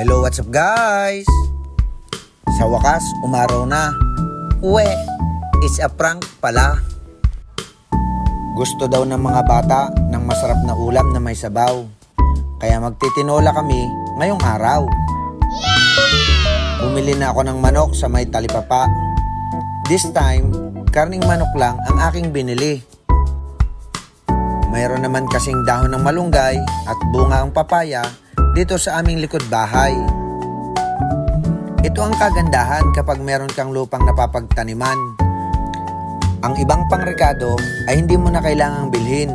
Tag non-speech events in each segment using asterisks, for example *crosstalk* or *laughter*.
Hello, what's up guys? Sa wakas, umaraw na. Uwe, it's a prank pala. Gusto daw ng mga bata ng masarap na ulam na may sabaw. Kaya magtitinola kami ngayong araw. Bumili na ako ng manok sa may talipapa. This time, karning manok lang ang aking binili. Mayroon naman kasing dahon ng malunggay at bunga ang papaya dito sa aming likod bahay. Ito ang kagandahan kapag meron kang lupang napapagtaniman. Ang ibang pangrekado ay hindi mo na kailangang bilhin.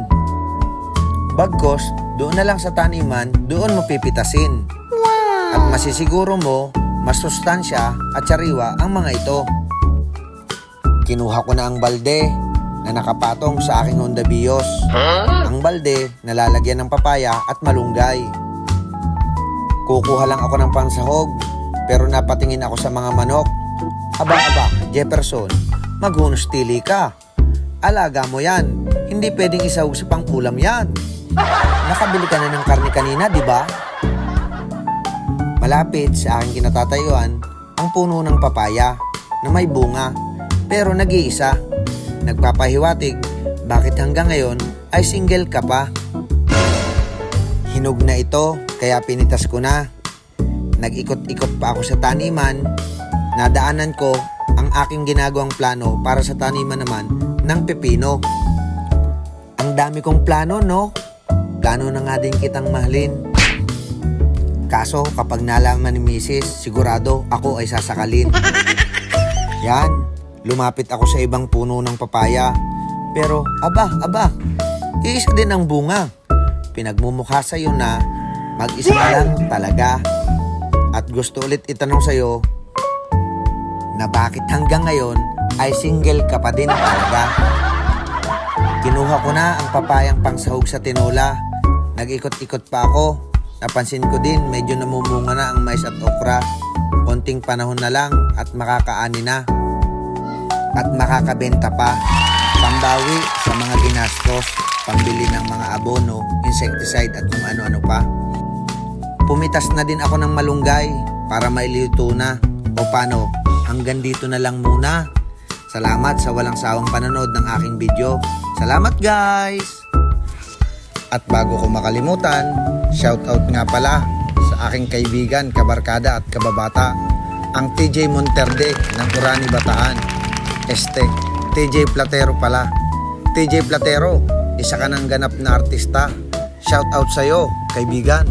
Bagkos, doon na lang sa taniman, doon mo pipitasin. At masisiguro mo, mas sustansya at sariwa ang mga ito. Kinuha ko na ang balde na nakapatong sa aking Honda Bios. Ang balde nalalagyan ng papaya at malunggay. Kukuha lang ako ng pansahog pero napatingin ako sa mga manok. Aba-aba, Jefferson, maghunos tili ka. Alaga mo yan. Hindi pwedeng isahog sa pang-ulam yan. Nakabili ka na ng karne kanina, di ba? Malapit sa aking kinatatayuan ang puno ng papaya na may bunga pero nag-iisa. Nagpapahiwatig bakit hanggang ngayon ay single ka pa. Hinog na ito kaya pinitas ko na. Nag-ikot-ikot pa ako sa taniman. Nadaanan ko ang aking ginagawang plano para sa taniman naman ng pepino. Ang dami kong plano, no? Plano na nga din kitang mahalin. Kaso kapag nalaman ni Mrs. sigurado ako ay sasakalin. *laughs* Yan, lumapit ako sa ibang puno ng papaya. Pero aba, aba, iisa din ang bunga. Pinagmumukha sa'yo na mag-isa ka lang talaga. At gusto ulit itanong sa'yo na bakit hanggang ngayon ay single ka pa din talaga. Kinuha ko na ang papayang pangsahog sa tinola. Nag-ikot-ikot pa ako. Napansin ko din medyo namumunga na ang mais at okra. Konting panahon na lang at makakaani na. At makakabenta pa. Pambawi sa mga ginastos, pambili ng mga abono, insecticide at kung ano-ano pa. Pumitas na din ako ng malunggay para maililuto na. O paano, hanggang dito na lang muna. Salamat sa walang sawang panonood ng aking video. Salamat guys! At bago ko makalimutan, shoutout nga pala sa aking kaibigan, kabarkada at kababata, ang TJ Monterde ng Urani Bataan. Este, TJ Platero pala. TJ Platero, isa ka ng ganap na artista. Shoutout sa'yo, kaibigan.